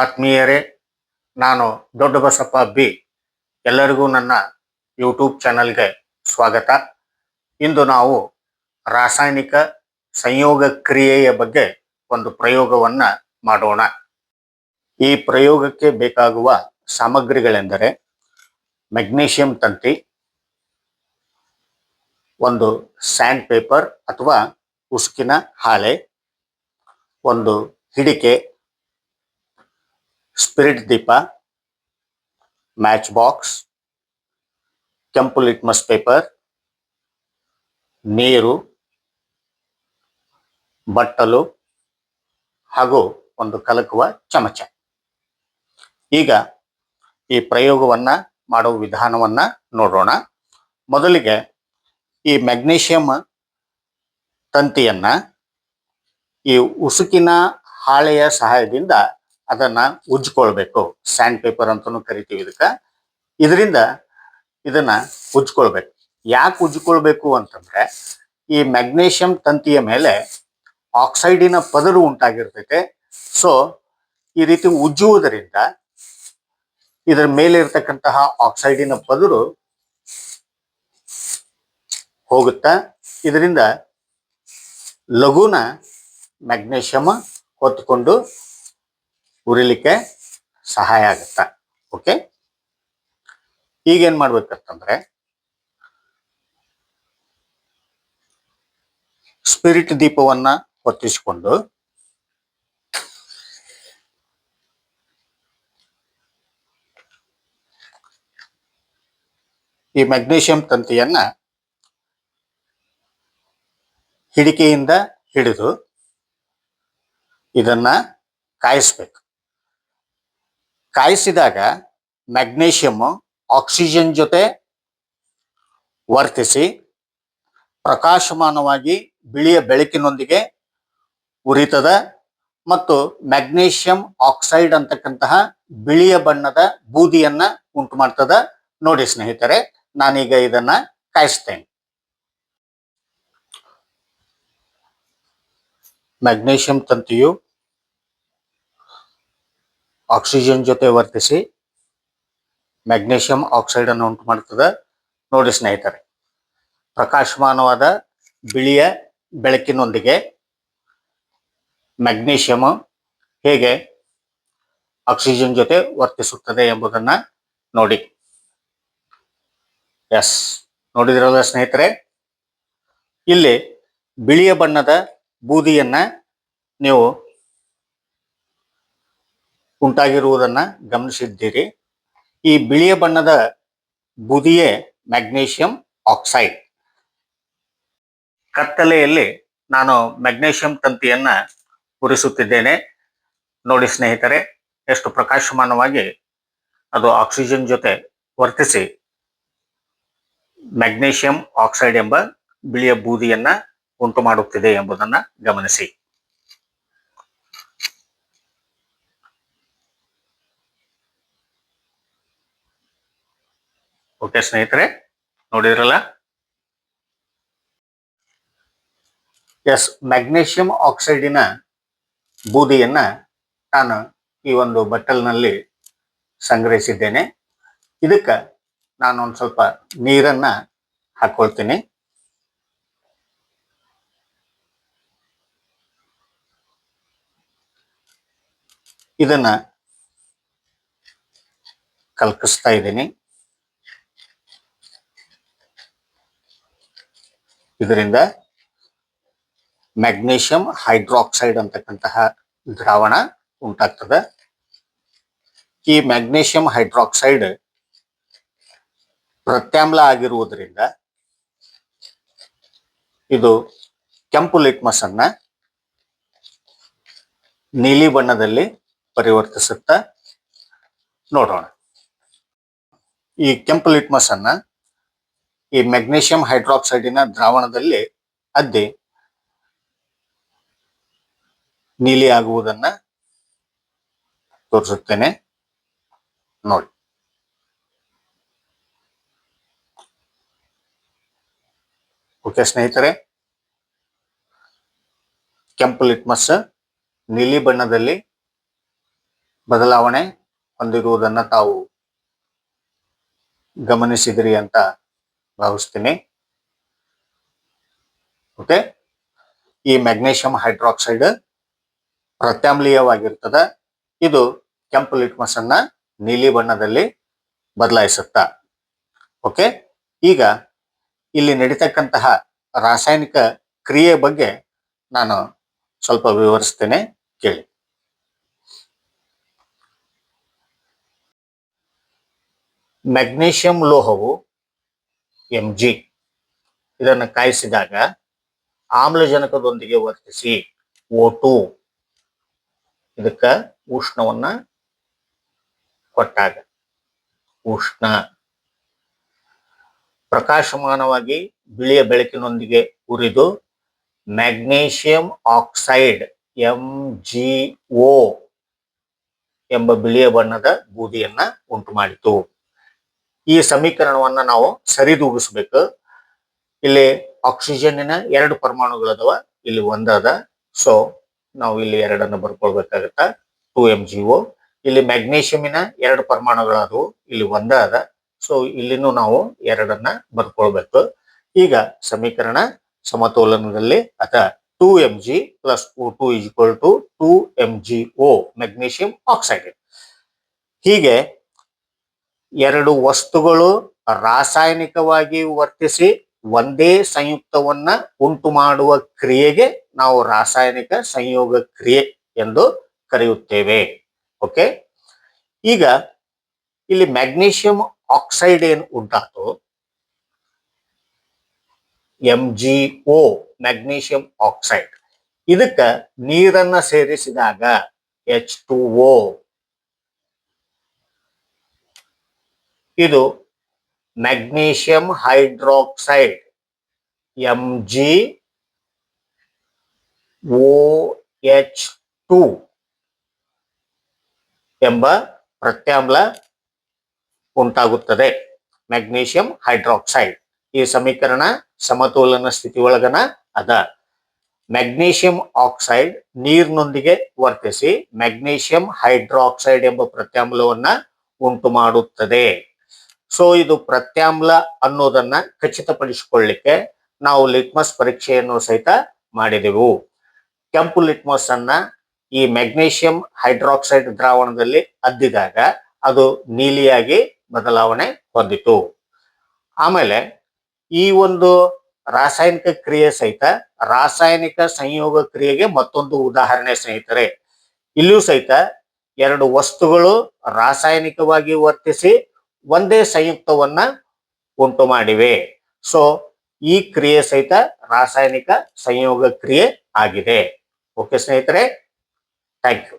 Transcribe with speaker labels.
Speaker 1: ಆತ್ಮೀಯರೇ, ನಾನು ದೊಡ್ಡ ಬಸಪ್ಪ ಬಿ. ಎಲ್ಲರಿಗೂ ನನ್ನ ಯೂಟ್ಯೂಬ್ ಚಾನಲ್ಗೆ ಸ್ವಾಗತ. ಇಂದು ನಾವು ರಾಸಾಯನಿಕ ಸಂಯೋಗ ಕ್ರಿಯೆಯ ಬಗ್ಗೆ ಒಂದು ಪ್ರಯೋಗವನ್ನ ಮಾಡೋಣ. ಈ ಪ್ರಯೋಗಕ್ಕೆ ಬೇಕಾಗುವ ಸಾಮಗ್ರಿಗಳೆಂದರೆ ಮೆಗ್ನೀಷಿಯಂ ತಂತಿ, ಒಂದು ಸ್ಯಾಂಡ್ ಪೇಪರ್ ಅಥವಾ ಉಸುಕಿನ ಹಾಳೆ ಒಂದು ಹಿಡಿಕೆ ಸ್ಪಿರಿಟ್ ದೀಪ ಮ್ಯಾಚ್ ಬಾಕ್ಸ್ ಕೆಂಪು ಲಿಟ್ಮಸ್ ಪೇಪರ್ ನೀರು ಬಟ್ಟಲು ಹಾಗೂ ಒಂದು ಕಲಕುವ ಚಮಚ. ಈಗ ಈ ಪ್ರಯೋಗವನ್ನ ಮಾಡುವ ವಿಧಾನವನ್ನ ನೋಡೋಣ. ಮೊದಲಿಗೆ ಈ ಮೆಗ್ನೀಷಿಯಂ ತಂತಿಯನ್ನ ಈ ಉಸುಕಿನ ಹಾಳೆಯ ಸಹಾಯದಿಂದ ಅದನ್ನ ಉಜ್ಕೊಳ್ಬೇಕು ಸ್ಯಾಂಡ್ ಪೇಪರ್ ಅಂತಾನು ಕರಿತೀವಿ ಇದಕ್ಕ. ಇದರಿಂದ ಇದನ್ನ ಉಜ್ಕೊಳ್ಬೇಕು ಯಾಕೆ ಉಜ್ಕೊಳ್ಬೇಕು ಅಂತಂದ್ರೆ, ಈ ಮ್ಯಾಗ್ನೇಷಿಯಂ ತಂತಿಯ ಮೇಲೆ ಆಕ್ಸೈಡಿನ ಪದರು ಉಂಟಾಗಿರ್ತೈತೆ. ಸೊ ಈ ರೀತಿ ಉಜ್ಜುವುದರಿಂದ ಇದರ ಮೇಲೆ ಇರತಕ್ಕಂತಹ ಆಕ್ಸೈಡಿನ ಪದರು ಹೋಗುತ್ತ, ಇದರಿಂದ ಲಘುನ ಮ್ಯಾಗ್ನೇಷಿಯಮ್ ಹೊತ್ಕೊಂಡು ಉರಿಲಿಕ್ಕೆ ಸಹಾಯ ಆಗುತ್ತೆ? ಓಕೆ ಈಗೇನ್ ಮಾಡ್ಬೇಕಂತಂದ್ರೆ ಸ್ಪಿರಿಟ್ ದೀಪವನ್ನ ಹೊತ್ತಿಸಿಕೊಂಡು, ಈ ಮೆಗ್ನೀಷಿಯಂ ತಂತಿಯನ್ನ ಹಿಡಿಕೆಯಿಂದ ಹಿಡಿದು ಇದನ್ನ ಕಾಯಿಸ್ಬೇಕು. ಕಾಯಿಸಿದಾಗ ಮ್ಯಾಗ್ನೇಷಿಯಮ್ ಆಕ್ಸಿಜನ್ ಜೊತೆ ವರ್ತಿಸಿ ಪ್ರಕಾಶಮಾನವಾಗಿ ಬಿಳಿಯ ಬೆಳಕಿನೊಂದಿಗೆ ಉರಿತದ ಮತ್ತು ಮ್ಯಾಗ್ನೇಷಿಯಂ ಆಕ್ಸೈಡ್ ಅಂತಕ್ಕಂತಹ ಬಿಳಿಯ ಬಣ್ಣದ ಬೂದಿಯನ್ನ ಉಂಟು ಮಾಡ್ತದ ನೋಡಿ ಸ್ನೇಹಿತರೆ, ನಾನೀಗ ಇದನ್ನ ಕಾಯಿಸ್ತೇನೆ. ಮ್ಯಾಗ್ನೇಷಿಯಂ ತಂತಿಯು ಆಕ್ಸಿಜನ್ ಜೊತೆ ವರ್ತಿಸಿ ಮ್ಯಾಗ್ನೇಷಿಯಂ ಆಕ್ಸೈಡ್ ಅನ್ನು ಉಂಟು ಮಾಡುತ್ತದೆ ನೋಡಿ ಸ್ನೇಹಿತರೆ, ಪ್ರಕಾಶಮಾನವಾದ ಬಿಳಿಯ ಬೆಳಕಿನೊಂದಿಗೆ ಮ್ಯಾಗ್ನೇಷಿಯಂ ಹೇಗೆ ಆಕ್ಸಿಜನ್ ಜೊತೆ ವರ್ತಿಸುತ್ತದೆ ಎಂಬುದನ್ನ ನೋಡಿ. ಎಸ್, ನೋಡಿದಿರಲ್ಲ ಸ್ನೇಹಿತರೆ, ಇಲ್ಲಿ ಬಿಳಿಯ ಬಣ್ಣದ ಬೂದಿಯನ್ನು ನೀವು ಉಂಟಾಗಿರುವುದನ್ನ ಗಮನಿಸಿದ್ದೀರಿ. ಈ ಬಿಳಿಯ ಬಣ್ಣದ ಬುದಿಯೇ ಮ್ಯಾಗ್ನೇಷಿಯಂ ಆಕ್ಸೈಡ್. ಕತ್ತಲೆಯಲ್ಲಿ ನಾನು ಮ್ಯಾಗ್ನೇಷಿಯಂ ತಂತಿಯನ್ನ ಉರಿಸುತ್ತಿದ್ದೇನೆ. ನೋಡಿ ಸ್ನೇಹಿತರೆ, ಎಷ್ಟು ಪ್ರಕಾಶಮಾನವಾಗಿ ಅದು ಆಕ್ಸಿಜನ್ ಜೊತೆ ವರ್ತಿಸಿ ಮ್ಯಾಗ್ನೇಷಿಯಂ ಆಕ್ಸೈಡ್ ಎಂಬ ಬಿಳಿಯ ಬೂದಿಯನ್ನ ಉಂಟು ಮಾಡುತ್ತಿದೆ ಎಂಬುದನ್ನು ಗಮನಿಸಿ. ಓಕೆ ಸ್ನೇಹಿತರೆ, ನೋಡಿದ್ರಲ್ಲ? ಎಸ್ ಮ್ಯಾಗ್ನೇಷಿಯಂ ಆಕ್ಸೈಡಿನ ಬೂದಿಯನ್ನ ನಾನು ಈ ಒಂದು ಬಟ್ಟಲ್ನಲ್ಲಿ ಸಂಗ್ರಹಿಸಿದ್ದೇನೆ. ಇದಕ್ಕೆ ನಾನು ಒಂದು ಸ್ವಲ್ಪ ನೀರನ್ನ ಹಾಕೊಳ್ತೀನಿ. ಇದನ್ನ ಕಲ್ಕಿಸ್ತಾ ಇದ್ದೀನಿ. ಇದರಿಂದ ಮ್ಯಾಗ್ನೇಷಿಯಂ ಹೈಡ್ರಾಕ್ಸೈಡ್ ಅಂತಕ್ಕಂತಹ ದ್ರಾವಣ ಉಂಟಾಗ್ತದೆ. ಈ ಮ್ಯಾಗ್ನೇಷಿಯಂ ಹೈಡ್ರಾಕ್ಸೈಡ್ ಪ್ರತ್ಯಾಮ್ಲ ಆಗಿರುವುದರಿಂದ ಇದು ಕೆಂಪು ಲಿಟ್ಮಸ್ ಅನ್ನ ನೀಲಿ ಬಣ್ಣದಲ್ಲಿ ಪರಿವರ್ತಿಸುತ್ತ ನೋಡೋಣ. ಈ ಕೆಂಪು ಲಿಟ್ಮಸ್ ಅನ್ನ ಈ ಮೆಗ್ನೀಷಿಯಂ ಹೈಡ್ರಾಕ್ಸೈಡಿನ ದ್ರಾವಣದಲ್ಲಿ ಅದ್ದಿ ನೀಲಿ ಆಗುವುದನ್ನ ತೋರಿಸುತ್ತೇನೆ. ನೋಡಿ. ಓಕೆ ಸ್ನೇಹಿತರೆ. ಕೆಂಪು ಲಿಟ್ಮಸ್ ನೀಲಿ ಬಣ್ಣದಲ್ಲಿ ಬದಲಾವಣೆ ಹೊಂದಿರುವುದನ್ನು ತಾವು ಗಮನಿಸಿದಿರಿ ಅಂತ ಭಾವಿಸ್ತೀನಿ. ಓಕೆ ಈ ಮ್ಯಾಗ್ನೇಷಿಯಂ ಹೈಡ್ರಾಕ್ಸೈಡ್ ಪ್ರತ್ಯಾಮ್ಲೀಯವಾಗಿರ್ತದ. ಇದು ಕೆಂಪು ಲಿಟ್ಮಸ್ ಅನ್ನ ನೀಲಿ ಬಣ್ಣದಲ್ಲಿ ಬದಲಾಯಿಸುತ್ತ. ಓಕೆ ಈಗ ಇಲ್ಲಿ ನಡೀತಕ್ಕಂತಹ ರಾಸಾಯನಿಕ ಕ್ರಿಯೆ ಬಗ್ಗೆ ನಾನು ಸ್ವಲ್ಪ ವಿವರಿಸ್ತೇನೆ. ಕೇಳಿ. ಮ್ಯಾಗ್ನೇಷಿಯಂ ಲೋಹವು ಎಂ ಜಿ ಇದನ್ನು ಕಾಯಿಸಿದಾಗ ಆಮ್ಲಜನಕದೊಂದಿಗೆ ವರ್ತಿಸಿ ಓ ಟು ಇದಕ್ಕ ಉಷ್ಣವನ್ನ ಕೊಟ್ಟಾಗ ಉಷ್ಣ ಪ್ರಕಾಶಮಾನವಾಗಿ ಬಿಳಿಯ ಬೆಳಕಿನೊಂದಿಗೆ ಉರಿದು magnesium oxide M G O ಎಂಬ ಬಿಳಿಯ ಬಣ್ಣದ ಬೂದಿಯನ್ನ ಉಂಟು ಮಾಡಿತು ಈ ಸಮೀಕರಣವನ್ನ ನಾವು ಸರಿದೂಗಿಸ್ಬೇಕು. ಇಲ್ಲಿ ಆಕ್ಸಿಜನ್ನಿನ ಎರಡು ಪರಮಾಣುಗಳದವ ಇಲ್ಲಿ ಒಂದದ ಸೊ ನಾವು ಇಲ್ಲಿ ಎರಡನ್ನು ಬರ್ಕೊಳ್ಬೇಕಾಗತ್ತ? ಟೂ ಎಂ ಜಿ ಓ ಇಲ್ಲಿ ಮ್ಯಾಗ್ನೇಷಿಯಮಿನ ಎರಡು ಪರಮಾಣುಗಳಾದವು, ಇಲ್ಲಿ ಒಂದ ಅದ. ಸೊ ಇಲ್ಲಿನೂ ನಾವು ಎರಡನ್ನ ಬರ್ಕೊಳ್ಬೇಕು. ಈಗ ಸಮೀಕರಣ ಸಮತೋಲನದಲ್ಲಿ ಅಥ two M G plus O two equal to two M G O magnesium oxide ಹೀಗೆ ಎರಡು ವಸ್ತುಗಳು ರಾಸಾಯನಿಕವಾಗಿ ವರ್ತಿಸಿ ಒಂದೇ ಸಂಯುಕ್ತವನ್ನ ಉಂಟು ಮಾಡುವ ಕ್ರಿಯೆಗೆ ನಾವು ರಾಸಾಯನಿಕ ಸಂಯೋಗ ಕ್ರಿಯೆ ಎಂದು ಕರೆಯುತ್ತೇವೆ. ಓಕೆ? ಈಗ ಇಲ್ಲಿ ಮ್ಯಾಗ್ನೀಷಿಯಂ ಆಕ್ಸೈಡ್ ಏನು ಉಂಟಾತು M G O magnesium oxide. ಇದಕ್ಕ ನೀರನ್ನ ಸೇರಿಸಿದಾಗ ಎಚ್ ಟು ಓ ಇದು magnesium hydroxide M G O H two ಎಂಬ ಪ್ರತ್ಯಾಮ್ಲ ಉಂಟಾಗುತ್ತದೆ. Magnesium hydroxide. ಈ ಸಮೀಕರಣ ಸಮತೋಲನ ಸ್ಥಿತಿ ಒಳಗನ ಅದ. ಮ್ಯಾಗ್ನೀಷಿಯಂ ಆಕ್ಸೈಡ್ ನೀರಿನೊಂದಿಗೆ ವರ್ತಿಸಿ ಮ್ಯಾಗ್ನೀಷಿಯಂ ಹೈಡ್ರಾಕ್ಸೈಡ್ ಎಂಬ ಪ್ರತ್ಯಾಮ್ಲವನ್ನ ಉಂಟು ಮಾಡುತ್ತದೆ ಸೊ ಇದು ಪ್ರತ್ಯಾಮ್ಲ ಅನ್ನೋದನ್ನ ಖಚಿತಪಡಿಸಿಕೊಳ್ಳಿಕ್ಕೆ ನಾವು ಲಿಟ್ಮಸ್ ಪರೀಕ್ಷೆಯನ್ನು ಸಹಿತ ಮಾಡಿದೆವು. ಕೆಂಪು ಲಿಟ್ಮಸ್ ಅನ್ನ ಈ ಮ್ಯಾಗ್ನೇಷಿಯಂ ಹೈಡ್ರಾಕ್ಸೈಡ್ ದ್ರಾವಣದಲ್ಲಿ ಅದ್ದಿದಾಗ ಅದು ನೀಲಿಯಾಗಿ ಬದಲಾವಣೆ ಹೊಂದಿತು. ಆಮೇಲೆ ಈ ಒಂದು ರಾಸಾಯನಿಕ ಕ್ರಿಯೆ ಸಹಿತ ರಾಸಾಯನಿಕ ಸಂಯೋಗ ಕ್ರಿಯೆಗೆ ಮತ್ತೊಂದು ಉದಾಹರಣೆ ಸ್ನೇಹಿತರೆ. ಇಲ್ಲೂ ಸಹಿತ ಎರಡು ವಸ್ತುಗಳು ರಾಸಾಯನಿಕವಾಗಿ ವರ್ತಿಸಿ ಒಂದೇ ಸಂಯುಕ್ತವನ್ನ ಉಂಟು ಮಾಡಿವೆ. ಸೊ ಈ ಕ್ರಿಯೆ ಸಹಿತ ರಾಸಾಯನಿಕ ಸಂಯೋಗ ಕ್ರಿಯೆ ಆಗಿದೆ. ಓಕೆ ಸ್ನೇಹಿತರೆ ಥ್ಯಾಂಕ್ ಯು